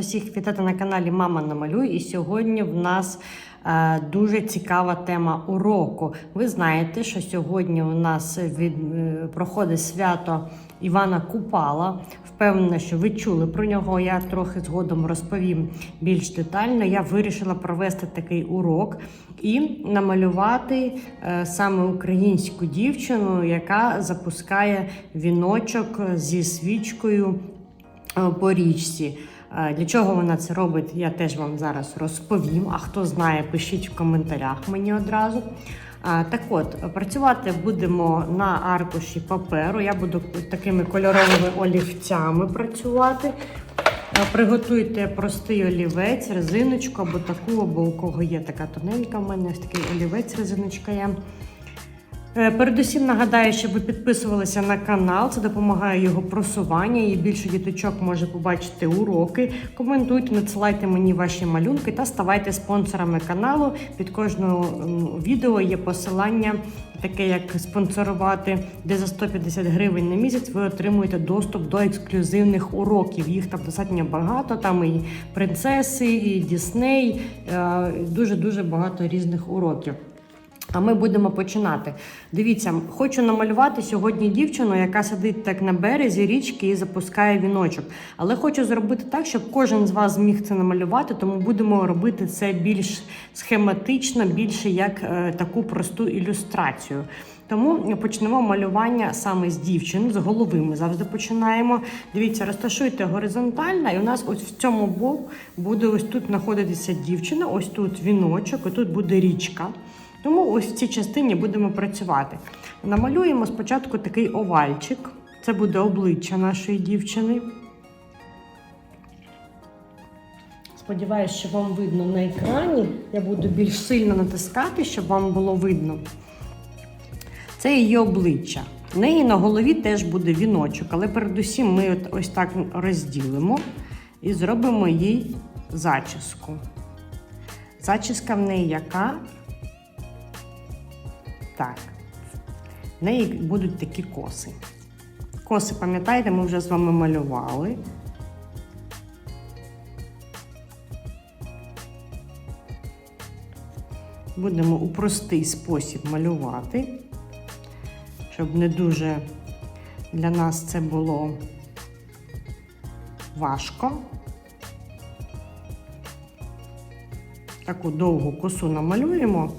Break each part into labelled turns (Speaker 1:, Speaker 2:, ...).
Speaker 1: Всіх вітати на каналі Мама Намалюй. І сьогодні в нас е, дуже цікава тема уроку. Ви знаєте, що сьогодні у нас від, е, проходить свято Івана Купала. Впевнена, що ви чули про нього. Я трохи згодом розповім більш детально. Я вирішила провести такий урок і намалювати е, саме українську дівчину, яка запускає віночок зі свічкою е, по річці. Е, Для чого вона це робить, я теж вам зараз розповім. А хто знає, пишіть в коментарях мені одразу. Так от, працювати будемо на аркуші паперу. Я буду такими кольоровими олівцями працювати. Е, Приготуйте простий олівець, резиночку або таку, або у кого є така тоненька. У мене ось такий олівець, резиночка є. Е, Передусім нагадаю, щоб ви підписувалися на канал, це допомагає його просуванню і більше діточок може побачити уроки. Коментуйте, надсилайте мені ваші малюнки та ставайте спонсорами каналу. Під кожним відео є посилання, таке як спонсорувати, де за 150 гривень на місяць ви отримуєте доступ до ексклюзивних уроків. Їх там достатньо багато. Там і принцеси, і Дісней, дуже дуже багато різних уроків. А ми будемо починати. Дивіться, хочу намалювати сьогодні дівчину, яка сидить так на березі річки і запускає віночок. Але хочу зробити так, щоб кожен з вас зміг це намалювати, тому будемо робити це більш схематично, більше як е, таку просту ілюстрацію. Тому почнемо малювання саме з дівчин, з голови ми завжди починаємо. Дивіться, розташуйте горизонтально, і у нас ось в цьому боку буде ось тут знаходитися дівчина, ось тут віночок, і тут буде річка. Тому ось в цій частині будемо працювати. Намалюємо спочатку такий овальчик. Це буде обличчя нашої дівчини. Сподіваюсь, що вам видно на екрані. Я буду більш сильно натискати, щоб вам було видно. Це її обличчя. В неї на голові теж буде віночок, але передусім ми от ось так розділимо і зробимо їй зачіску. Зачіска в неї яка? Так. В неї будуть такі коси. Коси, пам'ятаєте, ми вже з вами малювали. Будемо у простий спосіб малювати, щоб не дуже для нас це було важко. Таку довгу косу намалюємо.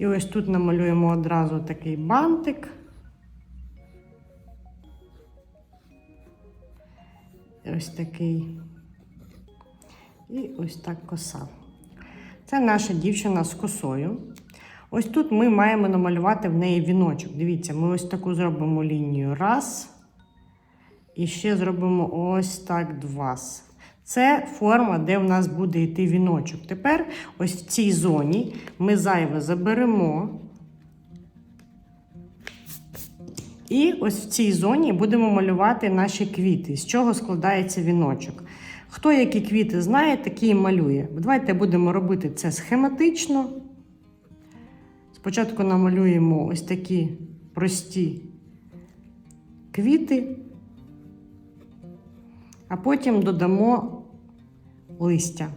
Speaker 1: І ось тут намалюємо одразу такий бантик. Ось такий. І ось так коса. Це наша дівчина з косою. Ось тут ми маємо намалювати в неї віночок. Дивіться, ми ось таку зробимо лінію. Раз. І ще зробимо ось так два. Це форма, де в нас буде йти віночок. Тепер ось в цій зоні ми зайве заберемо. І ось в цій зоні будемо малювати наші квіти, з чого складається віночок. Хто які квіти знає, такі і малює. Давайте будемо робити це схематично. Спочатку намалюємо ось такі прості квіти, а потім додамо листя.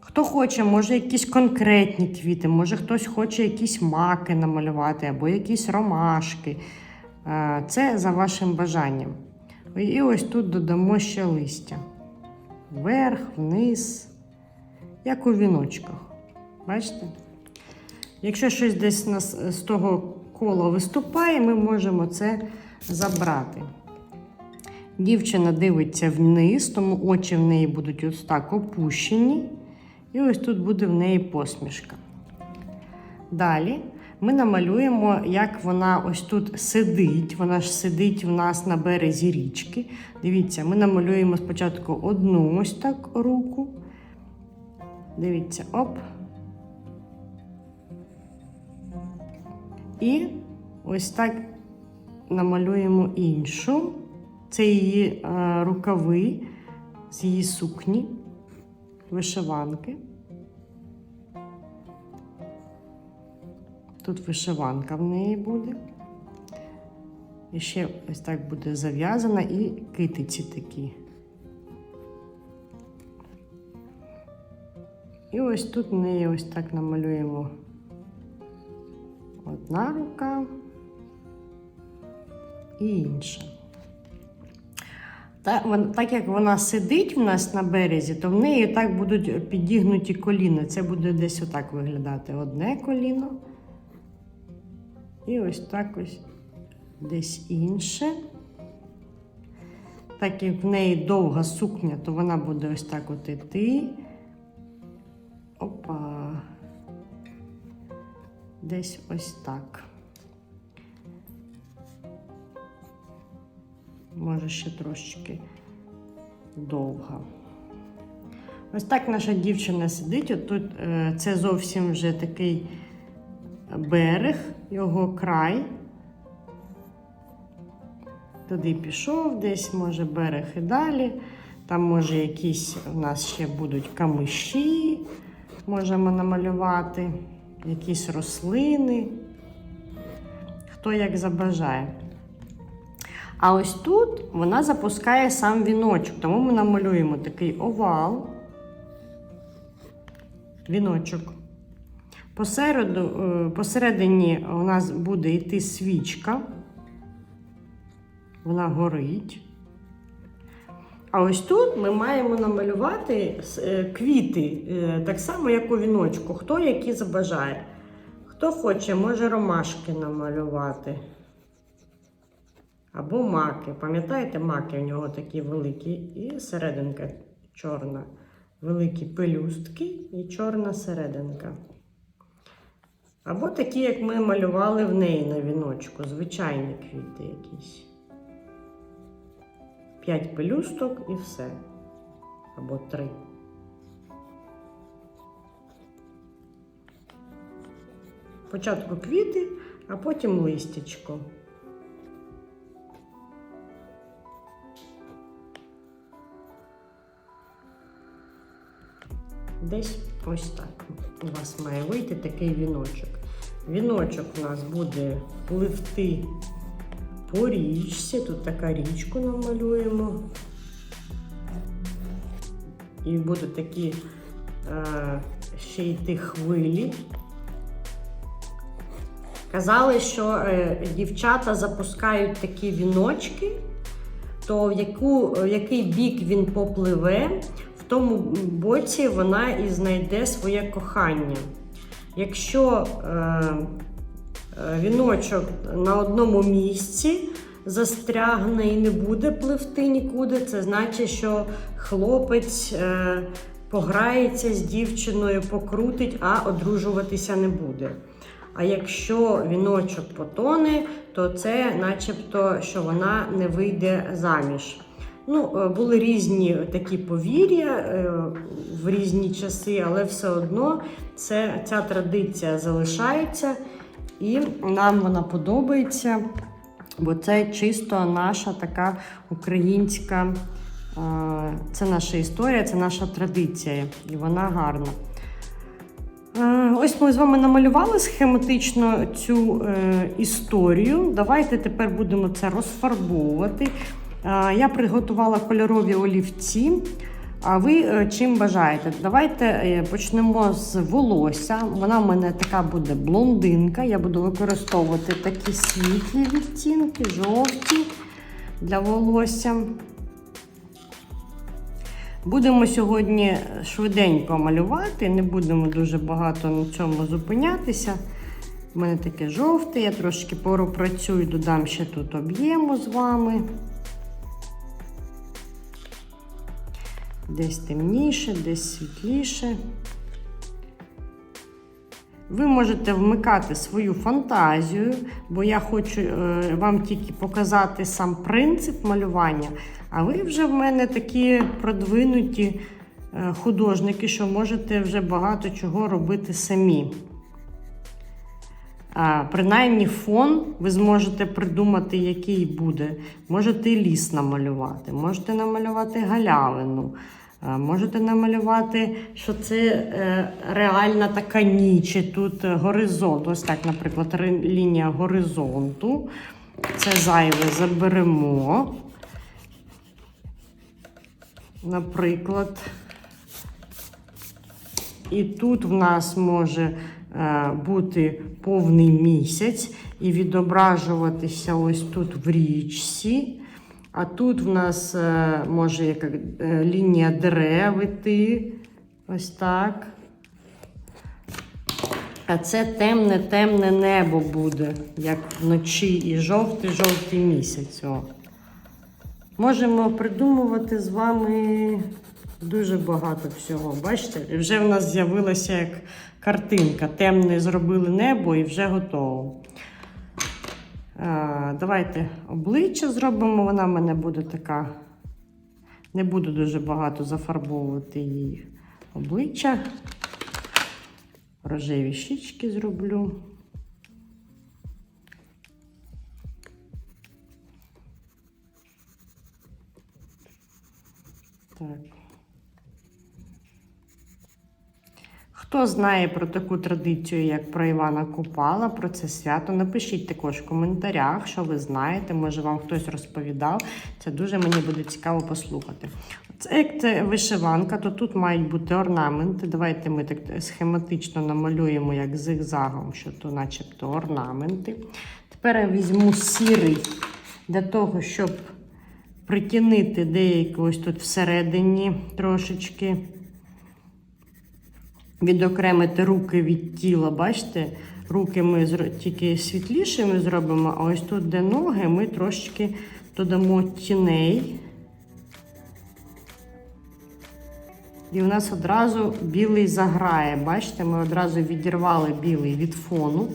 Speaker 1: Хто хоче, може якісь конкретні квіти, може хтось хоче якісь маки намалювати або якісь ромашки. Е, Це за вашим бажанням. І ось тут додамо ще листя. Вверх, вниз, як у віночках. Бачите? Якщо щось десь з того кола виступає, ми можемо це забрати. Дівчина дивиться вниз, тому очі в неї будуть ось так опущені. І ось тут буде в неї посмішка. Далі ми намалюємо, як вона ось тут сидить. Вона ж сидить у нас на березі річки. Дивіться, ми намалюємо спочатку одну ось так руку. Дивіться, оп. І ось так намалюємо іншу. Це її е, рукави з її сукні, вишиванки. Тут вишиванка в неї буде. І ще ось так буде зав'язана і китиці такі. І ось тут в неї ось так намалюємо одна рука і інша. Та, так як вона сидить в нас на березі, то в неї так будуть підігнуті коліна. Це буде десь отак виглядати. Одне коліно. І ось так ось десь інше. Так як в неї довга сукня, то вона буде ось так от іти. Опа. Десь ось так. Може ще трошечки довга. Ось так наша дівчина сидить. Отут е, це зовсім вже такий берег, його край. Туди пішов, десь може берег і далі. Там, може, якісь у нас ще будуть камиші, можемо намалювати, якісь рослини. Хто як забажає. А ось тут вона запускає сам віночок, тому ми намалюємо такий овал, віночок. Посереду, е, посередині у нас буде йти свічка. Вона горить. А ось тут ми маємо намалювати е, квіти, е, так само, як у віночку. Хто які забажає. Хто хоче, може ромашки намалювати. Або маки. Пам'ятаєте, маки у нього такі великі, і серединка чорна. Великі пелюстки і чорна серединка. Або такі, як ми малювали в неї на віночку, звичайні квіти якісь. П'ять пелюсток і все. Або три. Спочатку квіти, а потім листячко. Десь ось так у вас має вийти такий віночок. Віночок у нас буде пливти по річці. Тут така річку намалюємо. І будуть такі е, ще йти хвилі. Казали, що е, дівчата запускають такі віночки, то в, яку, в який бік він попливе, тому боці вона і знайде своє кохання. Якщо е, е, віночок на одному місці застрягне і не буде пливти нікуди, це значить, що хлопець е, пограється з дівчиною, покрутить, а одружуватися не буде. А якщо віночок потоне, то це начебто, що вона не вийде заміж. Ну, е, були різні такі повір'я е, в різні часи, але все одно це, ця традиція залишається і нам вона подобається, бо це чисто наша така українська, е, це наша історія, це наша традиція, і вона гарна. Ось ми з вами намалювали схематично цю історію. Давайте тепер будемо це розфарбовувати. Я приготувала кольорові олівці. А ви е, чим бажаєте? Давайте е, почнемо з волосся. Вона в мене така буде блондинка. Я буду використовувати такі світлі відтінки, жовті для волосся. Будемо сьогодні швиденько малювати, не будемо дуже багато на цьому зупинятися. У мене таке жовте, я трошки пропрацюю, додам ще тут об'єму з вами. Десь темніше, десь світліше. Ви можете вмикати свою фантазію, бо я хочу е, вам тільки показати сам принцип малювання. А ви вже в мене такі продвинуті е, художники, що можете вже багато чого робити самі. А, принаймні фон ви зможете придумати, який буде. Можете ліс намалювати, можете намалювати галявину. Можете намалювати, що це е, реальна така ніч, і тут горизонт. Ось так, наприклад, лінія горизонту. Це зайве заберемо. Наприклад, і тут в нас може е, бути повний місяць і відображуватися ось тут в річці. А тут в нас е, може яка, е, лінія дерев іти. Ось так. А це темне, темне небо буде, як вночі, і жовтий-жовтий місяць. О. Можемо придумувати з вами дуже багато всього. Бачите? Вже в нас з'явилася як картинка. Темне зробили небо і вже готово. А, давайте обличчя зробимо. Вона в мене буде така. Не буду дуже багато зафарбовувати її обличчя. Рожеві щічки зроблю. Так. Хто знає про таку традицію, як про Івана Купала, про це свято, напишіть також в коментарях, що ви знаєте, може вам хтось розповідав. Це дуже мені буде цікаво послухати. Це як це вишиванка, то тут мають бути орнаменти. Давайте ми так схематично намалюємо, як зигзагом, що то начебто орнаменти. Тепер я візьму сірий для того, щоб притінити деякі ось тут всередині трошечки. Відокремити руки від тіла, бачите, руки ми тільки світлішими зробимо, а ось тут, де ноги, ми трошечки додамо тіней. І у нас одразу білий заграє. Бачите, ми одразу відірвали білий від фону.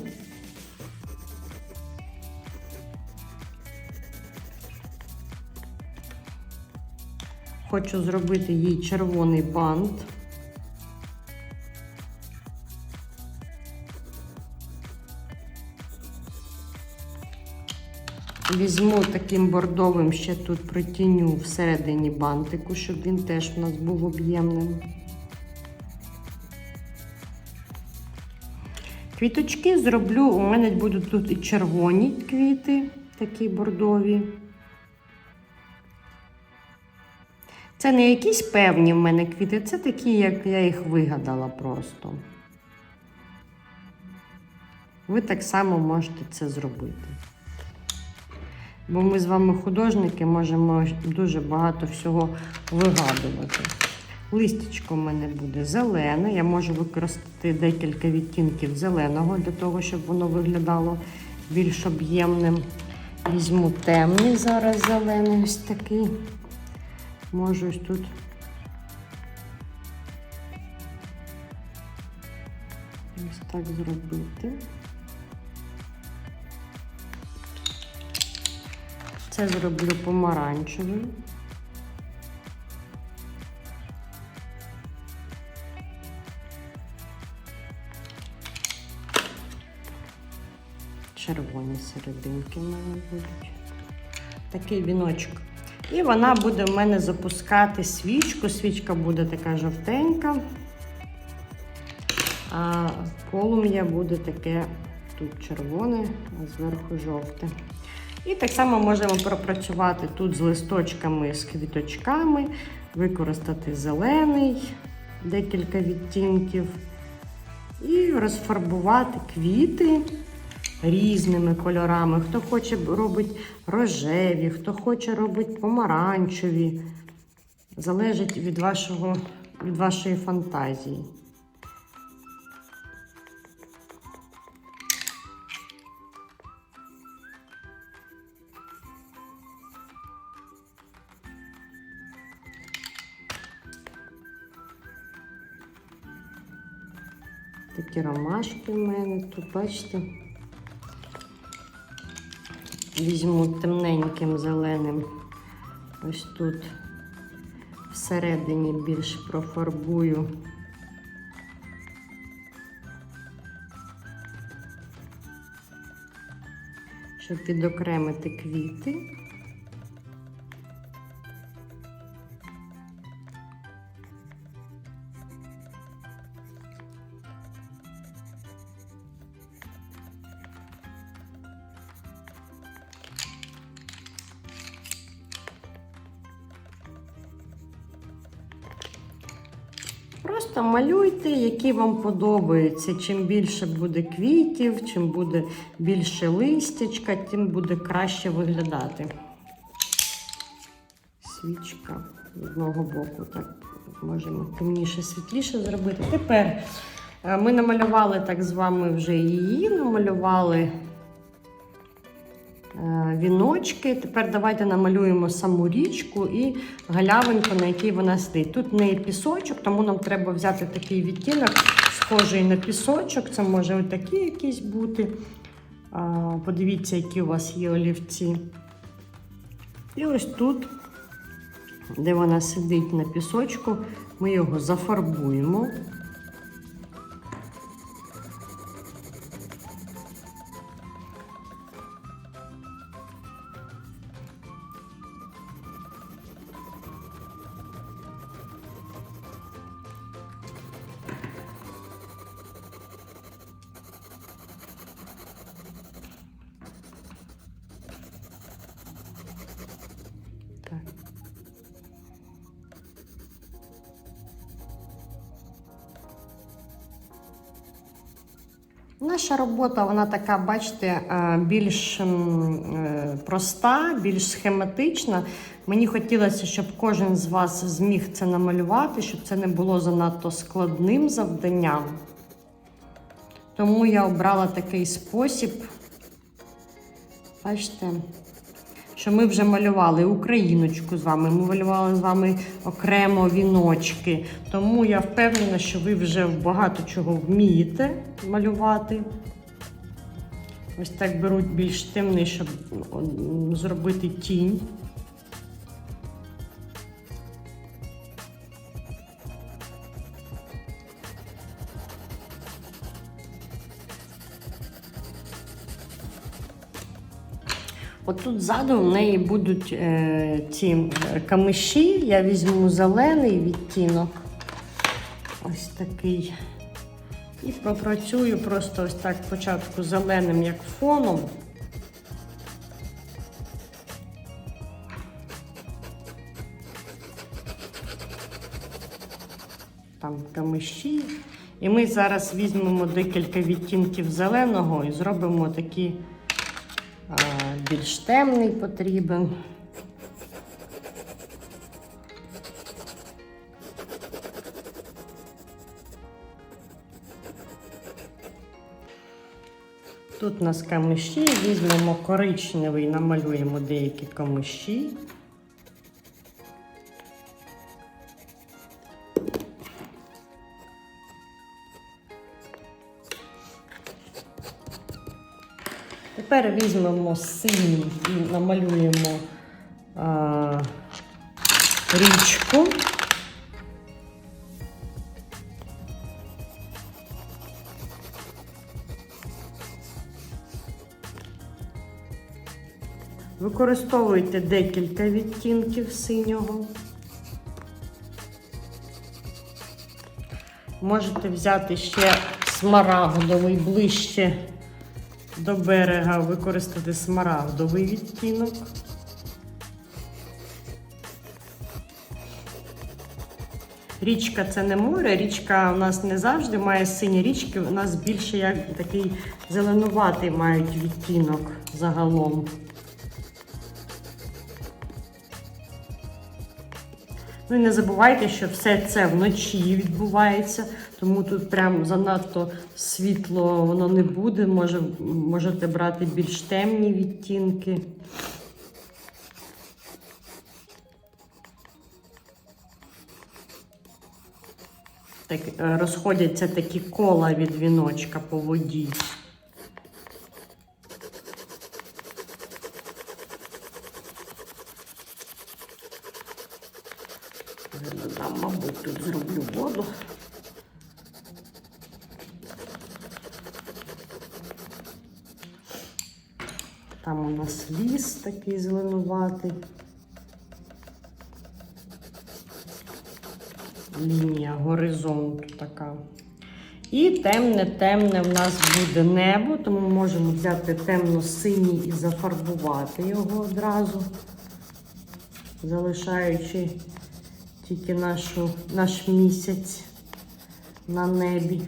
Speaker 1: Хочу зробити їй червоний бант. Візьму таким бордовим ще тут притіню всередині бантику, щоб він теж у нас був об'ємним. Квіточки зроблю, у мене будуть тут і червоні квіти, такі бордові. Це не якісь певні в мене квіти, це такі, як я їх вигадала просто. Ви так само можете це зробити. Бо ми з вами художники можемо дуже багато всього вигадувати. Листячко в мене буде зелене. Я можу використати декілька відтінків зеленого для того, щоб воно виглядало більш об'ємним. Візьму темний зараз зелений ось такий. Можу ось тут. Ось так зробити. Це зроблю помаранчевим. Червоні серединки в мене будуть. Такий віночок. І вона буде в мене запускати свічку. Свічка буде така жовтенька, а полум'я буде таке тут червоне, а зверху жовте. І так само можемо пропрацювати тут з листочками, з квіточками, використати зелений, декілька відтінків, і розфарбувати квіти різними кольорами. Хто хоче робить рожеві, хто хоче робить помаранчеві. Залежить від, вашого, від вашої фантазії. Такі ромашки в мене тут, бачите. Візьму темненьким зеленим. Ось тут всередині більш профарбую. Щоб відокремити квіти. Просто малюйте, які вам подобаються. Чим більше буде квітів, чим буде більше листячка, тим буде краще виглядати. Свічка з одного боку, так можемо темніше, світліше зробити. Тепер е, ми намалювали так з вами вже її, намалювали віночки. Тепер давайте намалюємо саму річку і галявинку, на якій вона сидить. Тут не пісочок, тому нам треба взяти такий відтінок, схожий на пісочок. Це може отакий якийсь бути. Подивіться, які у вас є олівці. І ось тут, де вона сидить на пісочку, ми його зафарбуємо. Робота, вона така, бачите, е, більш е, проста, більш схематична. Мені хотілося, щоб кожен з вас зміг це намалювати, щоб це не було занадто складним завданням. Тому я обрала такий спосіб. Бачите, що ми вже малювали україночку з вами, ми малювали з вами окремо віночки. Тому я впевнена, що ви вже багато чого вмієте малювати. Ось так беруть більш темний, щоб зробити тінь. Отут ззаду в неї будуть е, ці е, камиші. Я візьму зелений відтінок. Ось такий. І попрацюю просто ось так спочатку зеленим, як фоном. Там камиші. І ми зараз візьмемо декілька відтінків зеленого і зробимо такі а, більш темний потрібен. Тут у нас камиші, візьмемо коричневий, намалюємо деякі камиші. Тепер візьмемо синій і намалюємо а, річку. Використовуйте декілька відтінків синього. Можете взяти ще смарагдовий ближче до берега, використати смарагдовий відтінок. Річка це не море, річка у нас не завжди має сині річки, у нас більше як такий зеленуватий мають відтінок загалом. Ну і не забувайте, що все це вночі відбувається, тому тут прям занадто світло воно не буде. Може, можете брати більш темні відтінки. Так, е, розходяться такі кола від віночка по воді. Там, мабуть, тут зроблю воду. Там у нас ліс такий зеленуватий. Лінія горизонту така. І темне-темне в нас буде небо, тому можемо взяти темно-синій і зафарбувати його одразу, залишаючи тільки нашу, наш місяць на небі.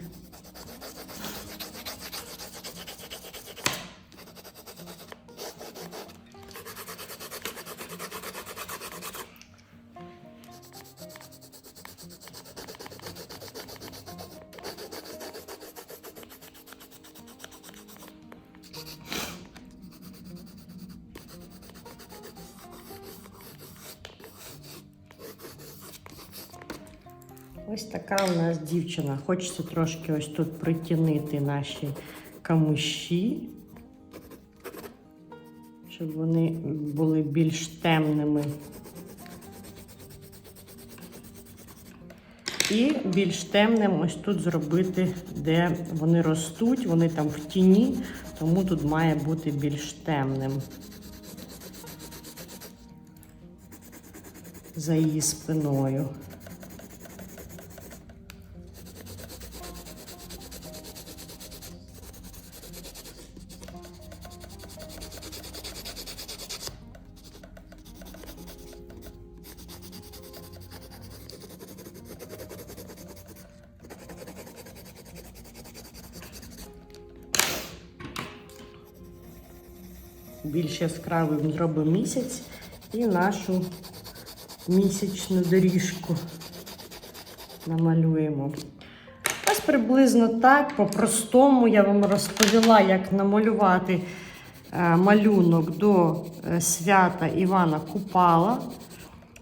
Speaker 1: Дівчина. Хочеться трошки ось тут притягнути наші камуші, щоб вони були більш темними. І більш темним ось тут зробити, де вони ростуть, вони там в тіні, тому тут має бути більш темним. За її спиною. Більш яскравим зробимо місяць і нашу місячну доріжку намалюємо. Ось приблизно так, по-простому я вам розповіла, як намалювати е, малюнок до е, свята Івана Купала.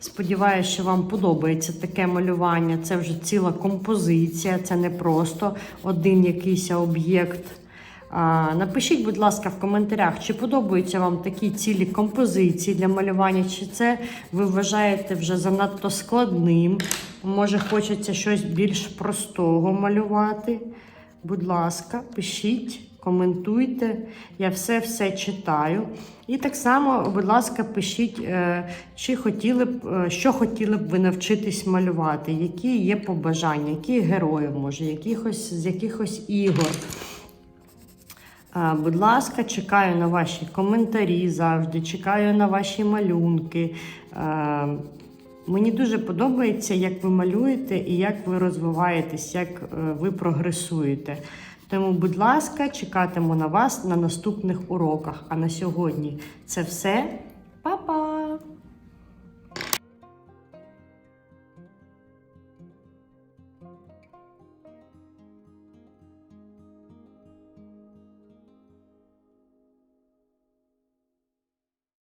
Speaker 1: Сподіваюся, що вам подобається таке малювання. Це вже ціла композиція, це не просто один якийсь об'єкт. Напишіть, будь ласка, в коментарях, чи подобаються вам такі цілі композиції для малювання, чи це ви вважаєте вже занадто складним. Може, хочеться щось більш простого малювати. Будь ласка, пишіть, коментуйте. Я все-все читаю. І так само, будь ласка, пишіть, е, чи хотіли б, е, що хотіли б ви навчитись малювати, які є побажання, які герої, може, якихось, з якихось ігор. Будь ласка, чекаю на ваші коментарі завжди, чекаю на ваші малюнки. Мені дуже подобається, як ви малюєте і як ви розвиваєтесь, як е, ви прогресуєте. Тому, будь ласка, чекатиму на вас на наступних уроках. А на сьогодні це все.